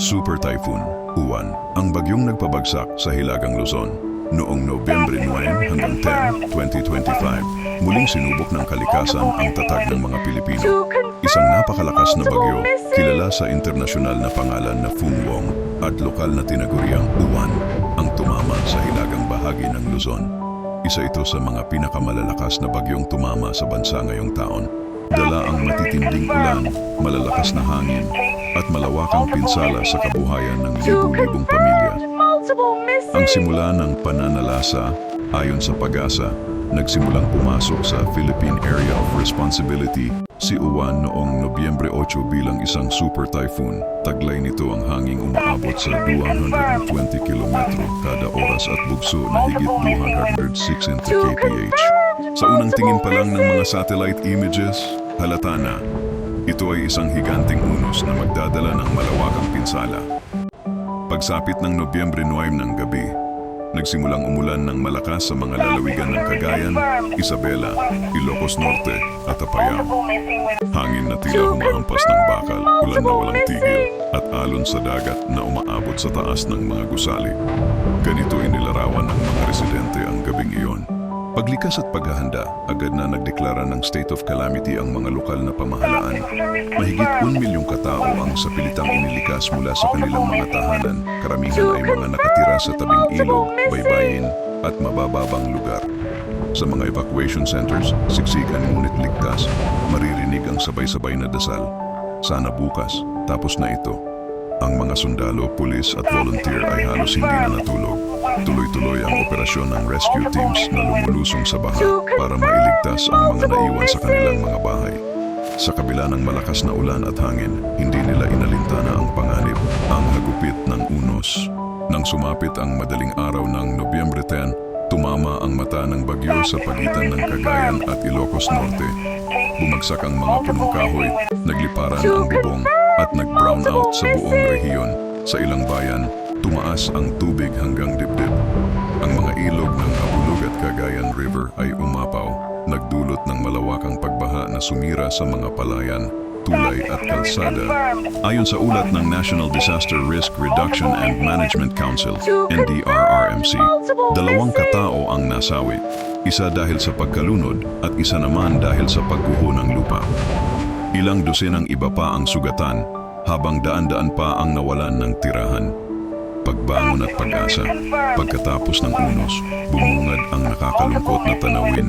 Super Typhoon, Uwan, ang bagyong nagpabagsak sa Hilagang Luzon. Noong Nobyembre 9 hanggang 10, 2025, muling sinubok ng kalikasan ang tatag ng mga Pilipino. Isang napakalakas na bagyo, kilala sa internasyonal na pangalan na Funwong at lokal na tinaguriang Uwan, ang tumama sa hilagang bahagi ng Luzon. Isa ito sa mga pinakamalalakas na bagyong tumama sa bansa ngayong taon. Dala ang matitinding ulan, malalakas na hangin, at malawakang pinsala sa kabuhayan ng libu-libong pamilya. Ang simula ng pananalasa, ayon sa pag-asa, nagsimulang pumasok sa Philippine Area of Responsibility si Uwan noong Nobyembre 8 bilang isang super typhoon. Taglay nito ang hanging umaabot sa 220 kilometro kada oras at bugso na higit 206 into kph. Sa unang tingin pa lang ng mga satellite images, halata na. Ito ay isang higanting unos na magdadala ng malawakang pinsala. Pagsapit ng Nobyembre 9 ng gabi, nagsimulang umulan ng malakas sa mga lalawigan ng Cagayan, Isabela, Ilocos Norte at Apayao. Hangin na tila humahampas ng bakal, ulan na walang tigil, at alon sa dagat na umaabot sa taas ng mga gusali. Ganito inilarawan ng mga residente ang gabing iyon. Paglikas at paghahanda, agad na nagdeklara ng state of calamity ang mga lokal na pamahalaan. Mahigit 1 milyong katao ang sa pilitang inilikas mula sa kanilang mga tahanan. Karamihan ay mga nakatira sa tabing ilog, baybayin at mabababang lugar. Sa mga evacuation centers, siksikan ngunit ligtas, maririnig ang sabay-sabay na dasal. Sana bukas, tapos na ito. Ang mga sundalo, pulis at volunteer ay halos hindi na natulog. Tuloy-tuloy ang operasyon ng rescue teams na lumulusong sa baha para mailigtas ang mga naiwan sa kanilang mga bahay. Sa kabila ng malakas na ulan at hangin, hindi nila inalintana ang panganib, ang hagupit ng unos. Nang sumapit ang madaling araw ng Nobyembre 10, tumama ang mata ng bagyo sa pagitan ng Cagayan at Ilocos Norte. Bumagsak ang mga punong kahoy, nagliparan ang bubong at nag-brown out sa buong rehiyon. Sa ilang bayan, tumaas ang tubig hanggang dibdib. Ang mga ilog ng Abulug at Cagayan River ay umapaw, nagdulot ng malawakang pagbaha na sumira sa mga palayan, tulay at kalsada. Ayon sa ulat ng National Disaster Risk Reduction and Management Council, NDRRMC, dalawang katao ang nasawi. Isa dahil sa pagkalunod at isa naman dahil sa pagguho ng lupa. Ilang dosenang iba pa ang sugatan, habang daan-daan pa ang nawalan ng tirahan. Pagbangon at pag-asa, pagkatapos ng unos, bumungad ang nakakalungkot na tanawin.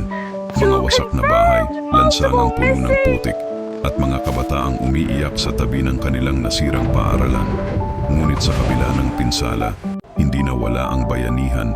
Mga wasak na bahay, lansangang puno ng putik, at mga kabataang umiiyak sa tabi ng kanilang nasirang paaralan. Ngunit sa kabila ng pinsala, hindi nawala ang bayanihan